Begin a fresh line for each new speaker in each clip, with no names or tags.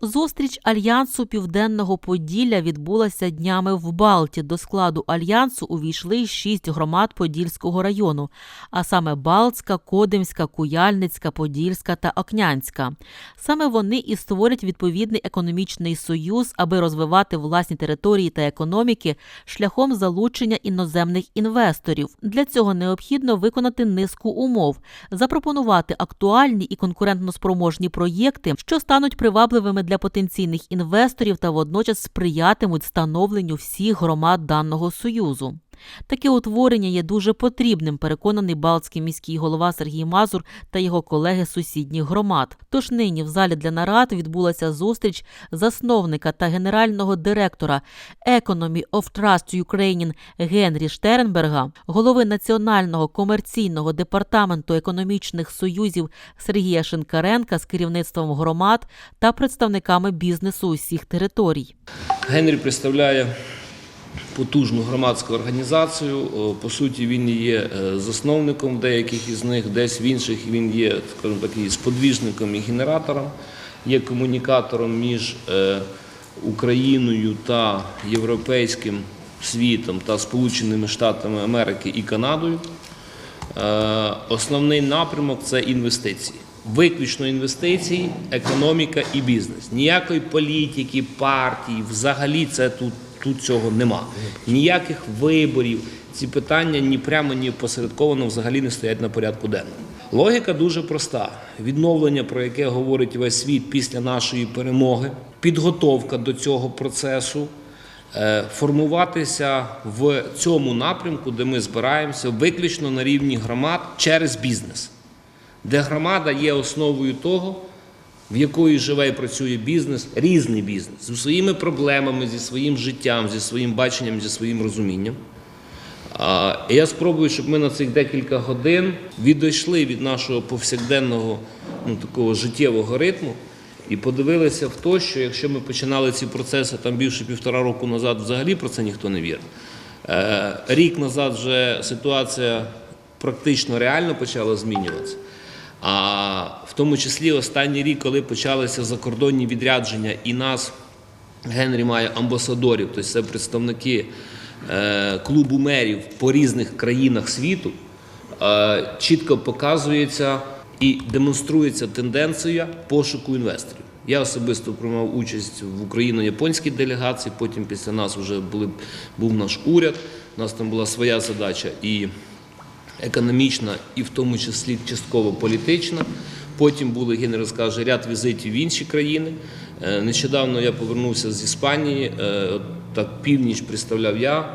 Зустріч альянсу Південного Поділля відбулася днями в Балті. До складу альянсу увійшли шість громад Подільського району, а саме Балтська, Кодимська, Куяльницька, Подільська та Окнянська. Саме вони і створять відповідний економічний союз, аби розвивати власні території та економіки шляхом залучення іноземних інвесторів. Для цього необхідно виконати низку умов, запропонувати актуальні і конкурентноспроможні проєкти, що стануть привабливими для потенційних інвесторів та водночас сприятимуть становленню всіх громад даного союзу. Таке утворення є дуже потрібним, переконаний Балтський міський голова Сергій Мазур та його колеги з сусідніх громад. Тож нині в залі для нарад відбулася зустріч засновника та генерального директора Economy of Trust Ukrainian Генрі Штернберга, голови Національного комерційного департаменту економічних союзів Сергія Шинкаренка з керівництвом громад та представниками бізнесу усіх територій.
Генрі представляє потужну громадську організацію. По суті, він є е, засновником деяких із них, десь в інших він є, скажімо так, сподвіжником і генератором, є комунікатором між е, Україною та європейським світом та Сполученими Штатами Америки і Канадою. Е, Основний напрямок це інвестиції. Виключно інвестиції, економіка і бізнес. Ніякої політики, партії, взагалі це тут, тут цього нема. Ніяких виборів. Ці питання ні прямо, ні посередковано взагалі не стоять на порядку денному. Логіка дуже проста: відновлення, про яке говорить весь світ після нашої перемоги, підготовка до цього процесу, е, формуватися в цьому напрямку, де ми збираємося виключно на рівні громад через бізнес, де громада є основою того, в якої живе і працює бізнес, різний бізнес, зі своїми проблемами, зі своїм життям, зі своїм баченням, зі своїм розумінням. Я спробую, щоб ми на цих декілька годин відійшли від нашого повсякденного ну, такого життєвого ритму і подивилися в те, що якщо ми починали ці процеси там більше півтора року назад, взагалі про це ніхто не вірив. Е, Рік назад вже ситуація практично реально почала змінюватися. А в тому числі останній рік, коли почалися закордонні відрядження, і нас Генрі має амбасадорів, тобто це представники е, клубу мерів по різних країнах світу, е, чітко показується і демонструється тенденція пошуку інвесторів. Я особисто приймав участь в україно-японській делегації, потім після нас вже були, був наш уряд, у нас там була своя задача і економічна, і в тому числі частково політична. Потім були, Генер розкаже, ряд візитів в інші країни. Е, Нещодавно я повернувся з Іспанії, е, так північ представляв я.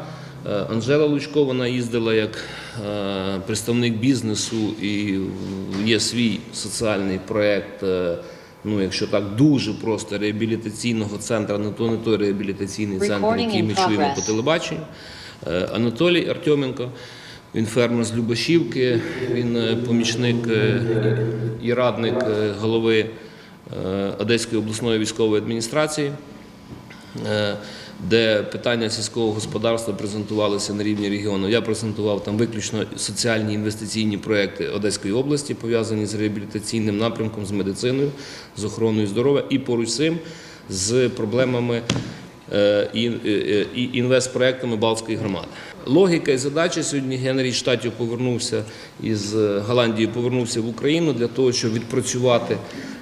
Е, Анжела Лучко, вона їздила як представник бізнесу і є свій соціальний проєкт, ну якщо так дуже просто реабілітаційного центру, не то не той реабілітаційний центр, який ми чуємо по телебаченню. Анатолій Артеменко, він фермер з Любашівки, він е, помічник е, і радник е, голови Одеської обласної військової адміністрації, де питання сільського господарства презентувалися на рівні регіону. Я презентував там виключно соціальні інвестиційні проекти Одеської області, пов'язані з реабілітаційним напрямком, з медициною, з охороною здоров'я і поруч з цим з проблемами і, е, інвестпроектами Балтської громади. Логіка і задача сьогодні Генрій Штатів повернувся із Голландії, повернувся в Україну для того, щоб відпрацювати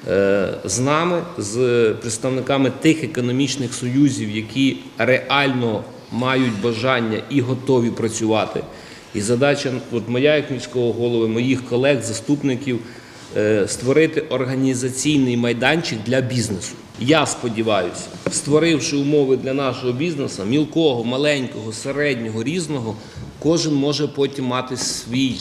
е, з нами, з представниками тих економічних союзів, які реально мають бажання і готові працювати. І задача, от моя як міського голови, моїх колег, заступників е, створити організаційний майданчик для бізнесу. Я сподіваюся, створивши умови для нашого бізнесу, мілкого, маленького, середнього, різного, кожен може потім мати свій,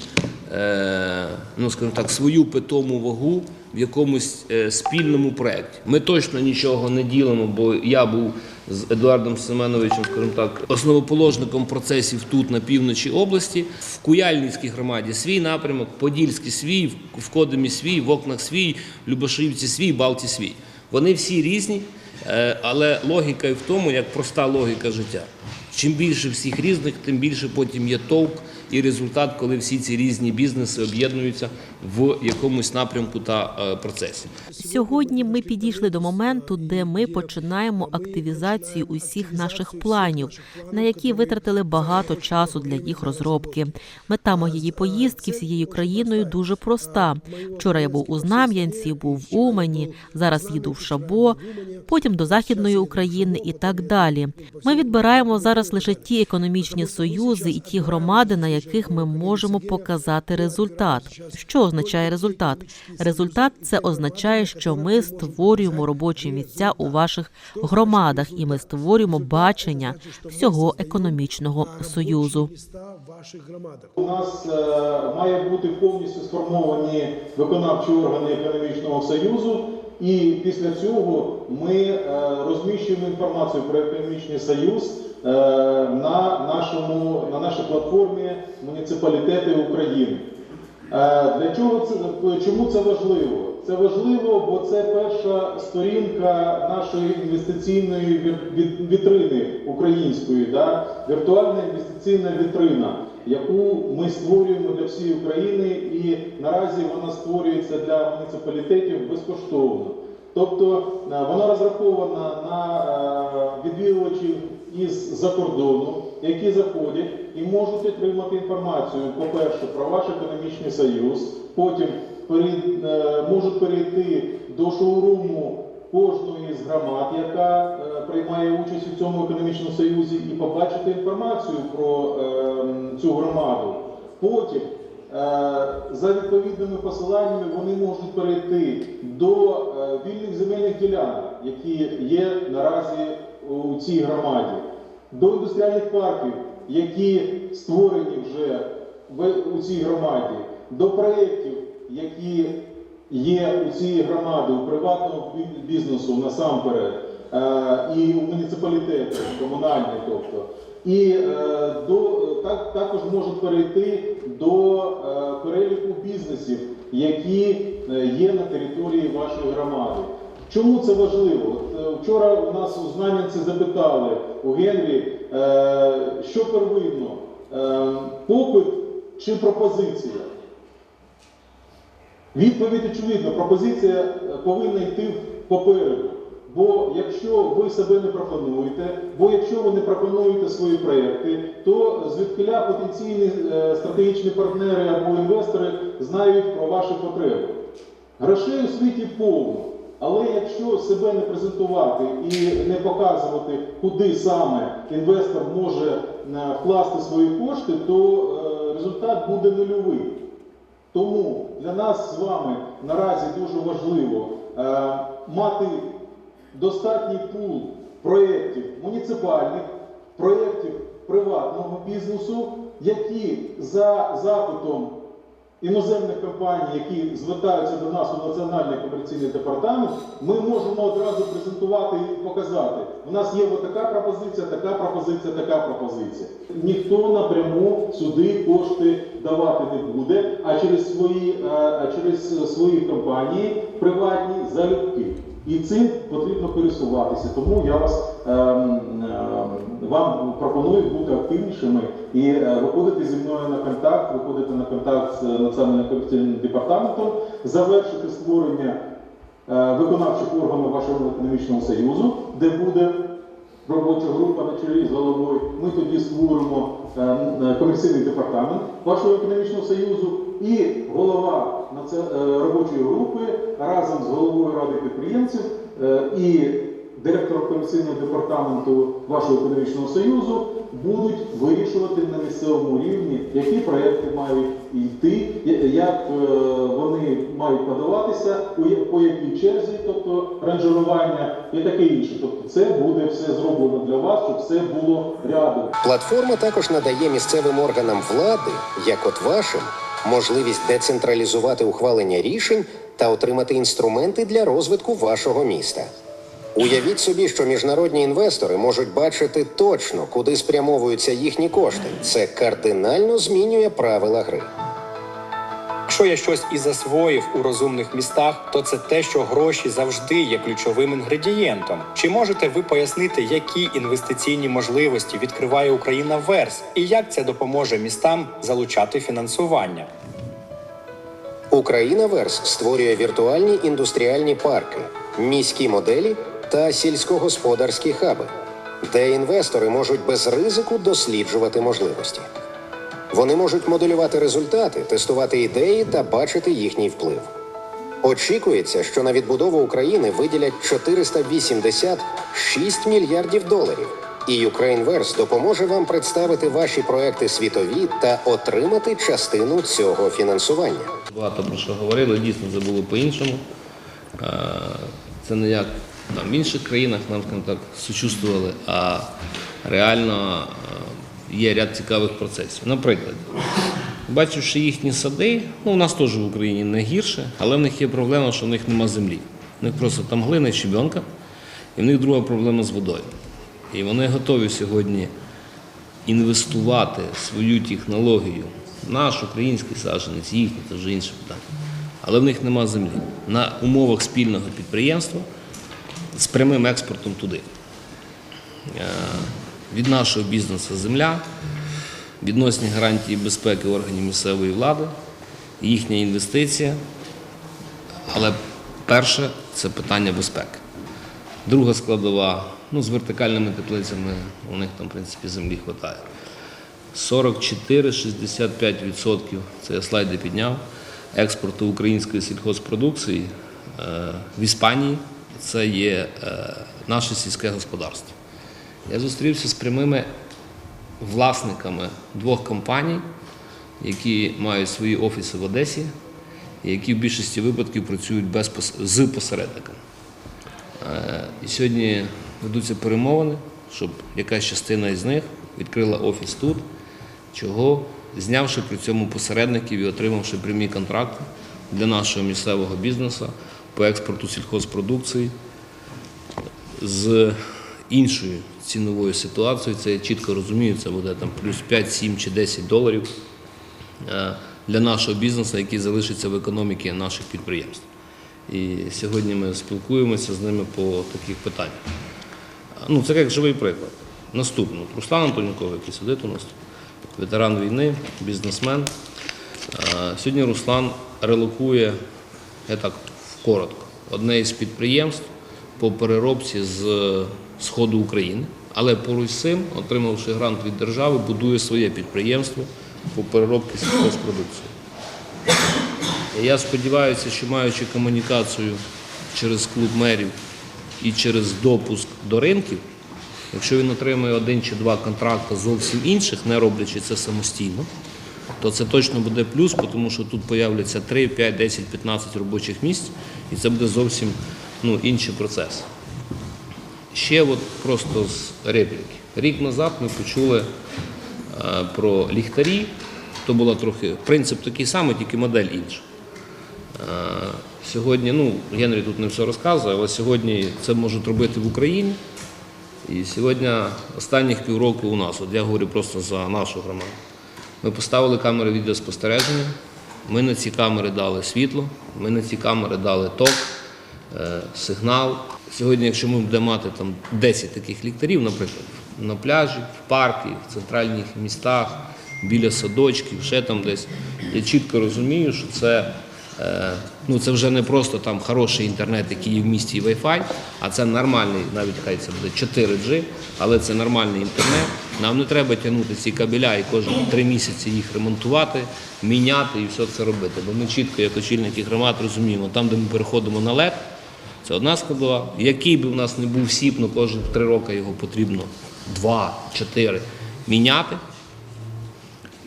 е, ну скажімо так, свою питому вагу в якомусь е, спільному проєкті. Ми точно нічого не ділимо, бо я був з Едуардом Семеновичем, скажімо так, основоположником процесів тут на півночі області. В Куяльницькій громаді свій напрямок, Подільський свій, в- Кодемі свій, в Окнах свій, в свій, Балті свій. Вони всі різні, е, але логіка і в тому, як проста логіка життя. Чим більше всіх різних, тим більше потім є толк і результат, коли всі ці різні бізнеси об'єднуються в якомусь напрямку та е, процесі.
Сьогодні ми підійшли до моменту, де ми починаємо активізацію усіх наших планів, на які витратили багато часу для їх розробки. Мета моєї поїздки всією країною дуже проста. Вчора я був у Знам'янці, був в Умані, зараз їду в Шабо, потім до Західної України і так далі. Ми відбираємо зараз лише ті економічні союзи і ті громади, на яких ми можемо показати результат. Що означає результат? Результат це означає, що ми створюємо робочі місця у ваших громадах, і ми створюємо бачення всього економічного союзу.
У нас е, має бути повністю сформовані виконавчі органи економічного союзу, і після цього ми е, розміщуємо інформацію про економічний союз на нашому на нашій платформі муніципалітети України. Е, Для чого це чому це важливо? Це важливо, бо це перша сторінка нашої інвестиційної ві- ві- вітрини української, да? віртуальна інвестиційна вітрина, яку ми створюємо для всієї України, і наразі вона створюється для муніципалітетів безкоштовно. Тобто е, вона розрахована на е, відвідувачів із-за кордону, які заходять і можуть отримати інформацію, по-перше, про ваш економічний союз, потім е, можуть перейти до шоуруму кожної з громад, яка е, приймає участь у цьому економічному союзі, і побачити інформацію про е, цю громаду. Потім Е, за відповідними посиланнями вони можуть перейти до вільних земельних ділянок, які є наразі у цій громаді, до індустріальних парків, які створені вже у цій громаді, до проєктів, які є у цій громаді, у приватного бізнесу насамперед, е, і у муніципалітету, комунальні, тобто. І е, до, так, також можуть перейти до е, переліку бізнесів, які є на території вашої громади. Чому це важливо? Е, вчора у нас у Знам'янці запитали у Генрі, е, що первинно, е, попит чи пропозиція? Відповідь очевидна, пропозиція повинна йти попереду. Бо якщо ви себе не пропонуєте, бо якщо ви не пропонуєте свої проекти, то звідкиля потенційні стратегічні партнери або інвестори знають про ваші потреби. Грошей у світі повно, але якщо себе не презентувати і не показувати, куди саме інвестор може е, вкласти свої кошти, то е, результат буде нульовий. Тому для нас з вами наразі дуже важливо е, мати достатній пул проєктів муніципальних, проєктів приватного бізнесу, які за запитом іноземних компаній, які звертаються до нас у Національний комерційний департамент, ми можемо одразу презентувати і показати. У нас є така пропозиція, така пропозиція, така пропозиція. Ніхто напряму сюди кошти давати не буде, а через свої, а, а через свої компанії приватні залюбки. І цим потрібно користуватися. Тому я вас ем, ем, вам пропоную бути активнішими і е, виходити зі мною на контакт, виходити на контакт з Національним комерційним департаментом, завершити створення е, виконавчих органів вашого економічного союзу, де буде робоча група на чолі з головою. Ми тоді створимо е, комерційний департамент вашого економічного союзу і голова е, робочої групи разом з головою ради підприємців е, і директором комерційного департаменту вашого економічного союзу будуть вирішувати на місцевому рівні, які проекти мають йти, як е, вони мають подаватися, по якій черзі, тобто ранжирування і таке інше. Тобто це буде все зроблено для вас, щоб все було рядом.
Платформа також надає місцевим органам влади, як от вашим, можливість децентралізувати ухвалення рішень та отримати інструменти для розвитку вашого міста. Уявіть собі, що міжнародні інвестори можуть бачити точно, куди спрямовуються їхні кошти. Це кардинально змінює правила гри.
Якщо я щось і засвоїв у розумних містах, то це те, що гроші завжди є ключовим інгредієнтом. Чи можете ви пояснити, які інвестиційні можливості відкриває Україна Верс, і як це допоможе містам залучати фінансування?
Україна Верс створює віртуальні індустріальні парки, міські моделі та сільськогосподарські хаби, де інвестори можуть без ризику досліджувати можливості. Вони можуть моделювати результати, тестувати ідеї та бачити їхній вплив. Очікується, що на відбудову України виділять 486 мільярдів доларів, і Ukraineverse допоможе вам представити ваші проекти світові та отримати частину цього фінансування.
Багато про що говорили, дійсно це було по-іншому. Е, Це не як там, в інших країнах нам скажімо так сучувствували, а реально е, є ряд цікавих процесів. Наприклад, бачивши їхні сади, ну у нас теж в Україні не гірше, але в них є проблема, що в них нема землі. В них просто там глина щебенка, і в них друга проблема з водою. І вони готові сьогодні інвестувати свою технологію, наш український саджанець, їхній, це вже інше питання. Але в них нема землі. На умовах спільного підприємства з прямим експортом туди. Е, Від нашого бізнесу земля, відносні гарантії безпеки органів місцевої влади, їхня інвестиція. Але перше це питання безпеки. Друга складова, ну, з вертикальними теплицями у них там, в принципі, землі вистачає. 44-65%, це я слайди підняв, експорту української сільхозпродукції е, в Іспанії це є е, наше сільське господарство. Я зустрівся з прямими власниками двох компаній, які мають свої офіси в Одесі, які в більшості випадків працюють без, з посередниками. Е, І сьогодні ведуться перемовини, щоб якась частина із них відкрила офіс тут, чого знявши при цьому посередників і отримавши прямі контракти для нашого місцевого бізнесу по експорту сільхозпродукції з іншою ціновою ситуацією. Це чітко розумію, це буде там плюс 5, 7 чи 10 доларів е, для нашого бізнесу, який залишиться в економіці наших підприємств. І сьогодні ми спілкуємося з ними по таких питаннях. Ну, це як живий приклад. Наступно. Руслан Антонюков, який сидить у нас, ветеран війни, бізнесмен. Е, Сьогодні Руслан релокує, я так коротко, одне із підприємств по переробці з сходу України, але поруч з цим, отримавши грант від держави, будує своє підприємство по переробці сільхозпродукції. Я сподіваюся, що маючи комунікацію через клуб мерів і через допуск до ринків, якщо він отримує один чи два контракти зовсім інших, не роблячи це самостійно, то це точно буде плюс, тому що тут появляться 3, 5, 10, 15 робочих місць, і це буде зовсім ну, інший процес. Ще от просто з репліки. Рік назад ми почули е, про ліхтарі. То була трохи принцип такий самий, тільки модель інша. Е, Сьогодні, ну, Генрі тут не все розказує, але сьогодні це можуть робити в Україні. І сьогодні останніх півроку у нас, от я говорю просто за нашу громаду. Ми поставили камери відеоспостереження, ми на ці камери дали світло, ми на ці камери дали ток, е, сигнал. Сьогодні, якщо ми будемо мати там 10 таких ліхтарів, наприклад, на пляжі, в парку, в центральних містах, біля садочків, ще там десь, я чітко розумію, що це, е, ну, це вже не просто там хороший інтернет, який є в місті і Wi-Fi, а це нормальний, навіть хай це буде 4G, але це нормальний інтернет. Нам не треба тягнути ці кабеля і кожні три місяці їх ремонтувати, міняти і все це робити. Бо ми чітко, як очільники громад, розуміємо, там, де ми переходимо на LED, це одна складова. Який би в нас не був сіп, ну кожні три роки його потрібно два-чотири міняти.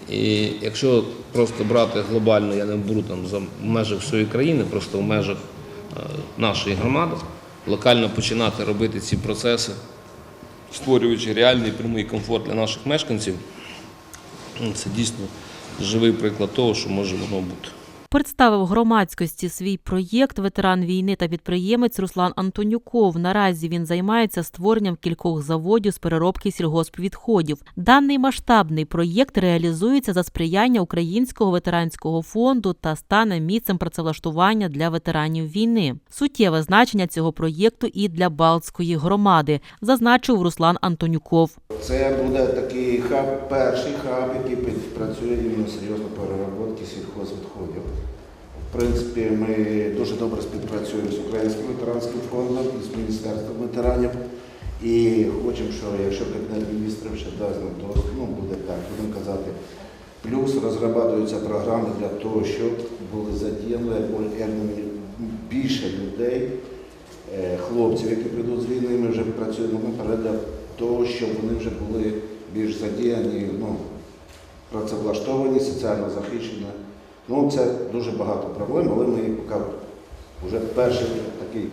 І якщо просто брати глобально, я не беру там за в межах всієї країни, просто в межах е, нашої громади, локально починати робити ці процеси, створюючи реальний прямий комфорт для наших мешканців, це дійсно живий приклад того, що може воно бути.
Представив громадськості свій проєкт ветеран війни та підприємець Руслан Антонюков. Наразі він займається створенням кількох заводів з переробки сільгоспвідходів. Даний масштабний проєкт реалізується за сприяння Українського ветеранського фонду та стане місцем працевлаштування для ветеранів війни. Суттєве значення цього проєкту і для Балтської громади, зазначив Руслан Антонюков.
Це буде такий хаб, перший хаб, який працює серйозно по переробці сільхозвідходів. В принципі, ми дуже добре співпрацюємо з Українським ветеранським фондом і з Міністерством ветеранів. І хочемо, що якщо Кабінет міністрів ще дасть нам доступ, ну буде так, будемо казати. Плюс розробляються програми для того, щоб були задіяні більше людей, е, хлопців, які прийдуть з війни, ми вже працюємо наперед для того, щоб вони вже були більш задіяні, ну, працевлаштовані, соціально захищені. Ну, це дуже багато проблем, але ми їх поки вже перший такий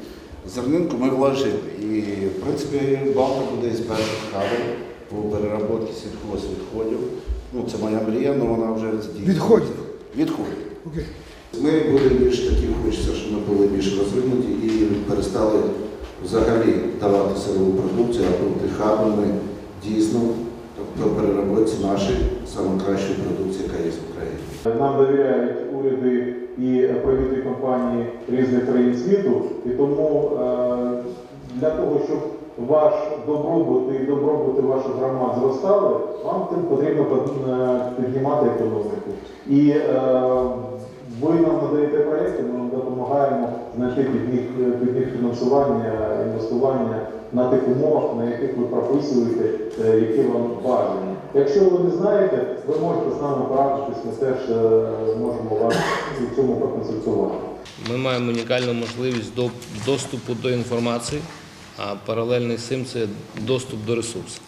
зернинку ми вложили. І, в принципі, Балта буде із перших хабів по переробці сільхозвідходів. Ну, це моя мрія, але вона вже здійснюється.
Відходів?
Відходів.
Окей.
Ми будемо більш такі, хочеться, щоб ми були більш розвинуті і перестали взагалі давати силову продукцію, а бути хабами дійсно, тобто переробці нашої найкращої продукції, яка є в Україні.
Нам довіряють уряди і провідні компанії різних країн світу, і тому е, для того, щоб ваш добробут і добробути ваших громад зростали, вам тим потрібно е, піднімати економіку. І е, ви нам надаєте проєкти, ми вам допомагаємо знайти під них, фінансування, інвестування на тих умовах, на яких ви прописуєте, які вам бажані. Якщо ви не знаєте, ви можете з нами порадитись, ми теж е, можемо вас у цьому проконсультувати.
Ми маємо унікальну можливість до доступу до інформації, а паралельно з цим це доступ до ресурсів.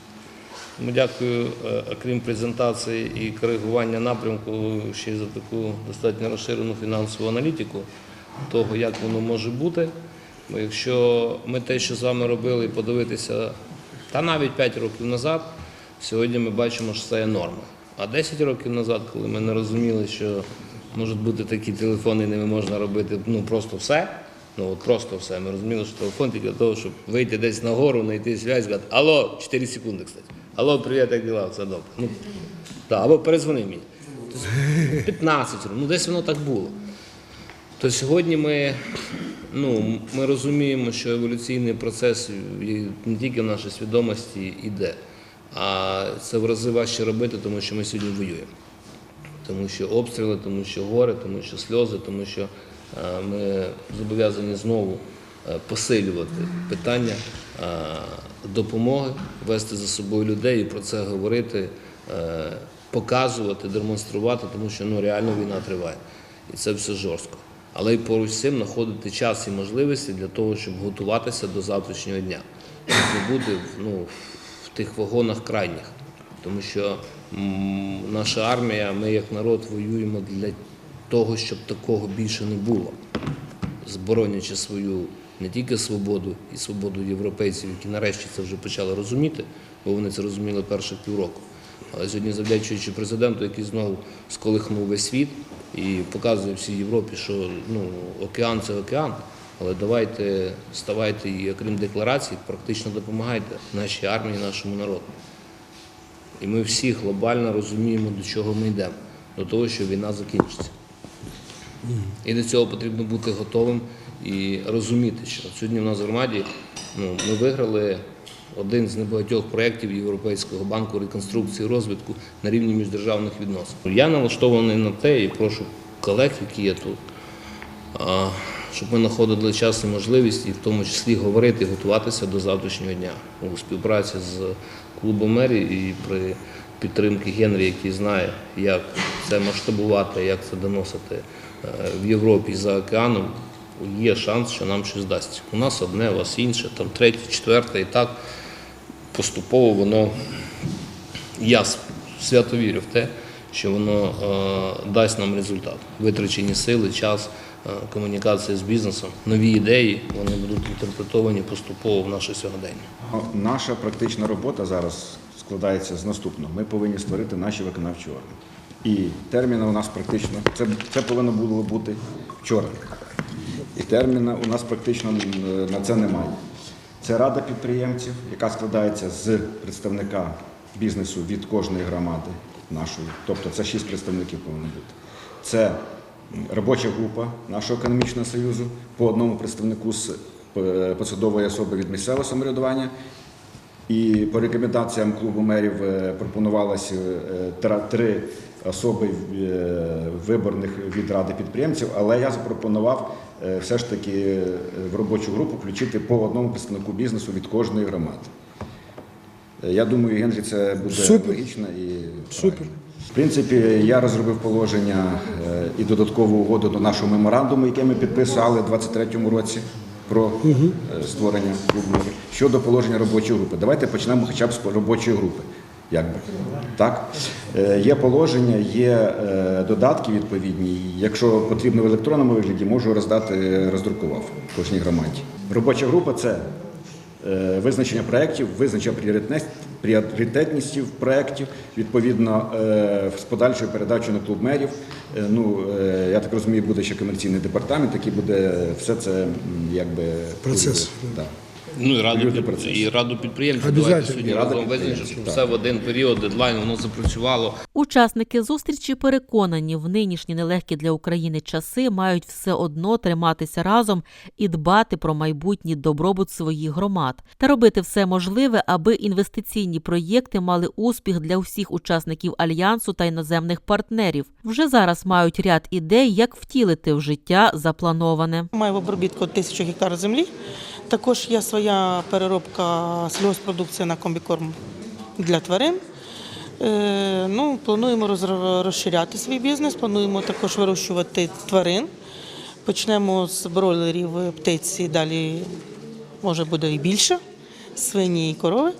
Тому дякую, е, окрім презентації і коригування напрямку, ще й за таку достатньо розширену фінансову аналітику того, як воно може бути. Бо якщо ми те, що з вами робили, подивитися, та навіть 5 років назад, сьогодні ми бачимо, що це є норма. А 10 років назад, коли ми не розуміли, що можуть бути такі телефони, ними можна робити ну, просто все. Ну от просто все. Ми розуміли, що телефон тільки для того, щоб вийти десь нагору, знайти зв'язь, сказати, алло, 4 секунди, кстати. Алло, привіт, як діла? Все добре. Ну, та, або перезвони мені. Тобто 15 років, ну десь воно так було. То сьогодні ми, ну, ми розуміємо, що еволюційний процес не тільки в нашій свідомості йде, а це в рази важче робити, тому що ми сьогодні воюємо. Тому що обстріли, тому що горе, тому що сльози, тому що е, ми зобов'язані знову е, посилювати питання е, допомоги, вести за собою людей і про це говорити, показувати, демонструвати, тому що ну, реально війна триває. І це все жорстко. Але й поруч з цим знаходити час і можливості для того, щоб готуватися до завтрашнього дня. Щоб не бути ну, тих вагонах крайніх. Тому що наша армія, ми як народ воюємо для того, щоб такого більше не було, зборонячи свою не тільки свободу і свободу європейців, які нарешті це вже почали розуміти, бо вони це розуміли перших півроку. Але сьогодні, завдячуючи президенту, який знову сколихнув весь світ і показує всій Європі, що ну, океан це океан. Але давайте ставайте і окрім декларацій, практично допомагайте нашій армії, нашому народу. І ми всі глобально розуміємо, до чого ми йдемо, до того, що війна закінчиться. І до цього потрібно бути готовим і розуміти, що сьогодні в нас в громаді ну, ми виграли один з небагатьох проєктів Європейського банку реконструкції і розвитку на рівні міждержавних відносин. Я налаштований на те і прошу колег, які є тут, щоб ми знаходили час і можливість, і в тому числі говорити, готуватися до завтрашнього дня у співпраці з клубом мерії і при підтримці Генрі, який знає, як це масштабувати, як це доносити е, в Європі за океаном. Є шанс, що нам щось дасть. У нас одне, у вас інше, там третє, четверте, і так поступово воно я свято вірю в те, що воно е, дасть нам результат. Витрачені сили, час, комунікація з бізнесом, нові ідеї, вони будуть інтерпретовані поступово в наше сьогодення.
Наша практична робота зараз складається з наступного. Ми повинні створити наші виконавчі органи.
І терміна у нас практично це, це повинно було бути вчора. І терміна у нас практично на це немає. Це рада підприємців, яка складається з представника бізнесу від кожної громади нашої. Тобто це шість представників повинно бути. Це робоча група нашого економічного союзу по одному представнику з е, посадової особи від місцевого самоврядування. І по рекомендаціям клубу мерів е, пропонувалося е, три особи виборних від ради підприємців, але я запропонував все ж таки в робочу групу включити по одному представнику бізнесу від кожної громади. Я думаю, Генрі, це буде
Супер.
логічно і
Супер.
В принципі, я розробив положення е, і додаткову угоду до нашого меморандуму, який ми підписали у 2023 році про е, створення клубу щодо положення робочої групи. Давайте почнемо хоча б з робочої групи. Якби. Так? Е, Є положення, є додатки відповідні. Якщо потрібно в електронному вигляді, можу роздати, роздрукував кожній громаді. Робоча група це визначення проєктів, визначення пріоритетністів проєктів, відповідно е, з подальшою передачою на клуб мерів. Е, Ну, е, я так розумію, буде ще комерційний департамент, який буде все це якби
Процес.
Да.
Ну і раду,
Люди
і раду підприємців. Давайте сьогодні разом визначимо, щоб все в один період, дедлайн, воно запрацювало.
Учасники зустрічі переконані, в нинішні нелегкі для України часи мають все одно триматися разом і дбати про майбутній добробут своїх громад та робити все можливе, аби інвестиційні проєкти мали успіх для всіх учасників альянсу та іноземних партнерів. Вже зараз мають ряд ідей, як втілити в життя заплановане.
Маю в обробітку тисячу гектар землі. Також є своя переробка сільгоспродукції на комбікорм для тварин. Е, ну, плануємо розширяти свій бізнес, плануємо також вирощувати тварин. Почнемо з бройлерів птиці, далі може буде і більше, свині і корови.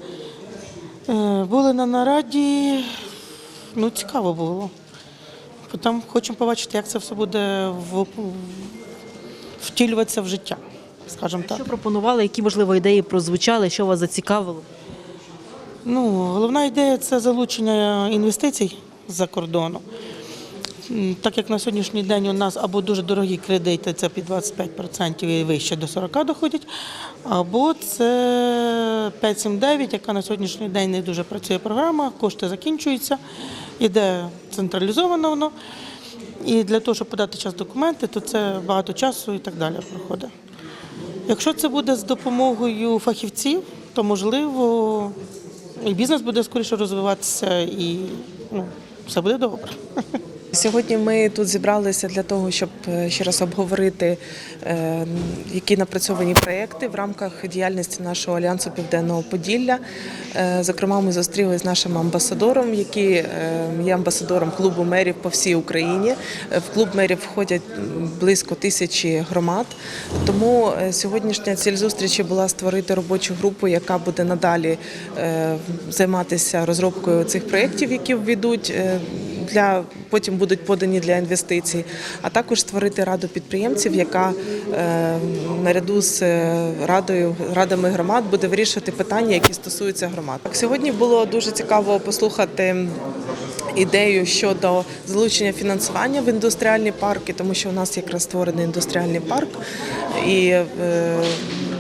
Е, були на нараді, ну цікаво було. Там хочемо побачити, як це все буде втілюватися в життя, скажімо так.
Що пропонували, які можливо ідеї прозвучали, що вас зацікавило?
Ну, головна ідея це залучення інвестицій з-за кордону. Так як на сьогоднішній день у нас або дуже дорогі кредити, це під 25% і вище до 40 доходять, або це 579, яка на сьогоднішній день не дуже працює програма, кошти закінчуються, іде централізовано воно. І для того, щоб подати час документи, то це багато часу і так далі проходить. Якщо це буде з допомогою фахівців, то можливо і бізнес буде скоріше розвиватися, і ну, все буде добре.
Сьогодні ми тут зібралися для того, щоб е, ще раз обговорити, е, які напрацьовані проекти в рамках діяльності нашого альянсу Південного Поділля. Е, Зокрема, ми зустрілися з нашим амбасадором, який є амбасадором клубу мерів по всій Україні. В клуб мерів входять близько тисячі громад. Тому сьогоднішня ціль зустрічі була створити робочу групу, яка буде надалі займатися розробкою цих проєктів, які введуть для потім будуть подані для інвестицій, а також створити раду підприємців, яка е, наряду з е, радою радами громад буде вирішувати питання, які стосуються громад. Сьогодні було дуже цікаво послухати. Ідею щодо залучення фінансування в індустріальні парки, тому що у нас якраз створений індустріальний парк, і е,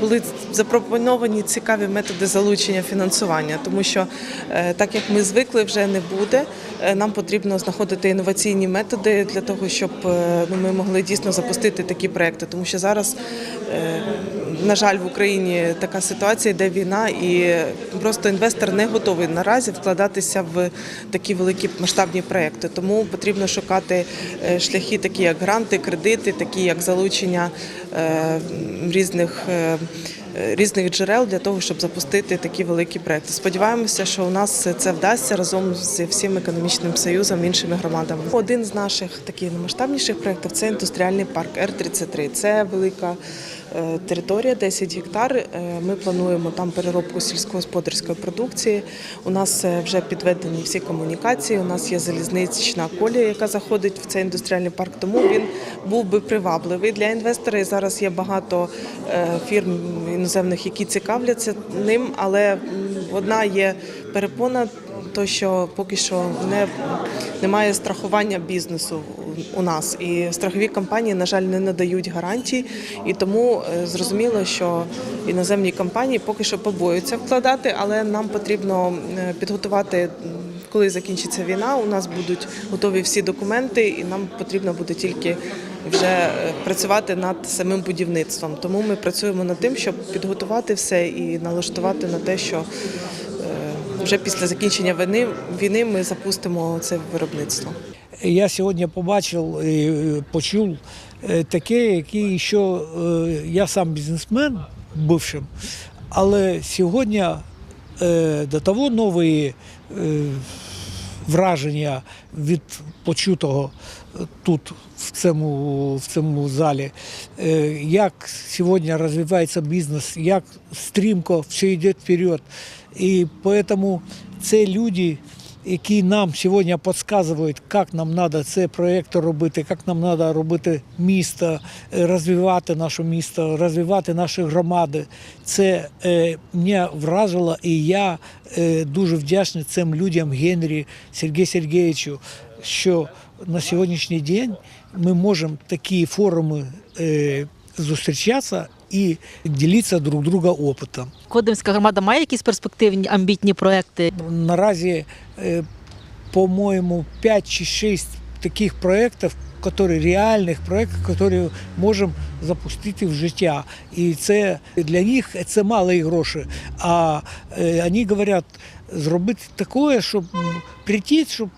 були запропоновані цікаві методи залучення фінансування, тому що е, так як ми звикли, вже не буде. е, Нам потрібно знаходити інноваційні методи для того, щоб ну, ми могли дійсно запустити такі проекти, тому що зараз. На жаль, в Україні така ситуація, де війна, і просто інвестор не готовий наразі вкладатися в такі великі масштабні проекти. Тому потрібно шукати е, шляхи, такі як гранти, кредити, такі як залучення е, різних. е, Різних джерел для того, щоб запустити такі великі проекти. Сподіваємося, що у нас це вдасться разом з всім економічним союзом, іншими громадами. Один з наших таких масштабніших проєктів це індустріальний парк Р-33. Це велика територія, 10 гектар. Е, Ми плануємо там переробку сільськогосподарської продукції. У нас е, вже підведені всі комунікації. У нас є залізнична колія, яка заходить в цей індустріальний парк. Тому він був би привабливий для інвестора. І зараз є багато е, фірм іноземних, які цікавляться ним, але одна є перепона. то, що поки що не, немає страхування бізнесу у- нас. І страхові компанії, на жаль, не надають гарантій. І тому е, зрозуміло, що іноземні компанії поки що побоюються вкладати, але нам потрібно е, підготувати. Коли закінчиться війна, у нас будуть готові всі документи, і нам потрібно буде тільки вже е, працювати над самим будівництвом. Тому ми працюємо над тим, щоб підготувати все і налаштувати на те, що вже після закінчення війни ми запустимо це виробництво.
Я сьогодні побачив і е, почув е, таке, яке ще е, я сам бізнесмен бившим, але сьогодні до того нові враження від почутого тут, в цьому, в цьому залі, як сьогодні розвивається бізнес, як стрімко все йде вперед. І тому це люди, які нам сьогодні підказують, як нам треба цей проєкт робити, як нам треба робити місто, е, розвивати наше місто, розвивати наші громади. Це е, мене вразило, і я е, дуже вдячний цим людям, Генрі, Сергію Сергійовичу, що на сьогоднішній день ми можемо такі форуми е, зустрічатися і ділитися друг друга опитом.
Кодимська громада має якісь перспективні амбітні проекти?
Наразі, е, по-моєму, 5 чи 6 таких проєктів, які реальних проєктів, які можемо запустити в життя. І це для них це малі гроші. А е, вони говорять, зробити таке, щоб прийти, щоб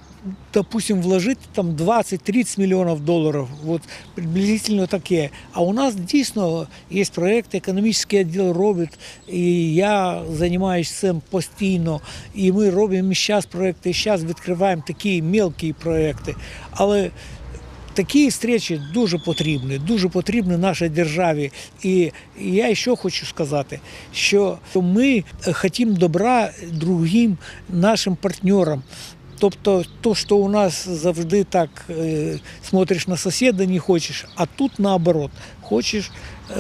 допустим, вложити там 20-30 мільйонів доларів. Вот приблизительно таке. А у нас дійсно є проєкт, економічний відділ робить, і я займаюся цим постійно. І ми робимо зараз проєкти, зараз відкриваємо такі мелкі проєкти. Але Такі зустрічі дуже потрібні, дуже потрібні нашій державі. І я ще хочу сказати, що ми хочемо добра другим нашим партнерам. Тобто, то, що у нас завжди так е, смотриш на сусіда, не хочеш, а тут наоборот, хочеш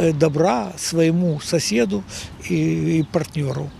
е, добра своєму сусіду і, і партнеру.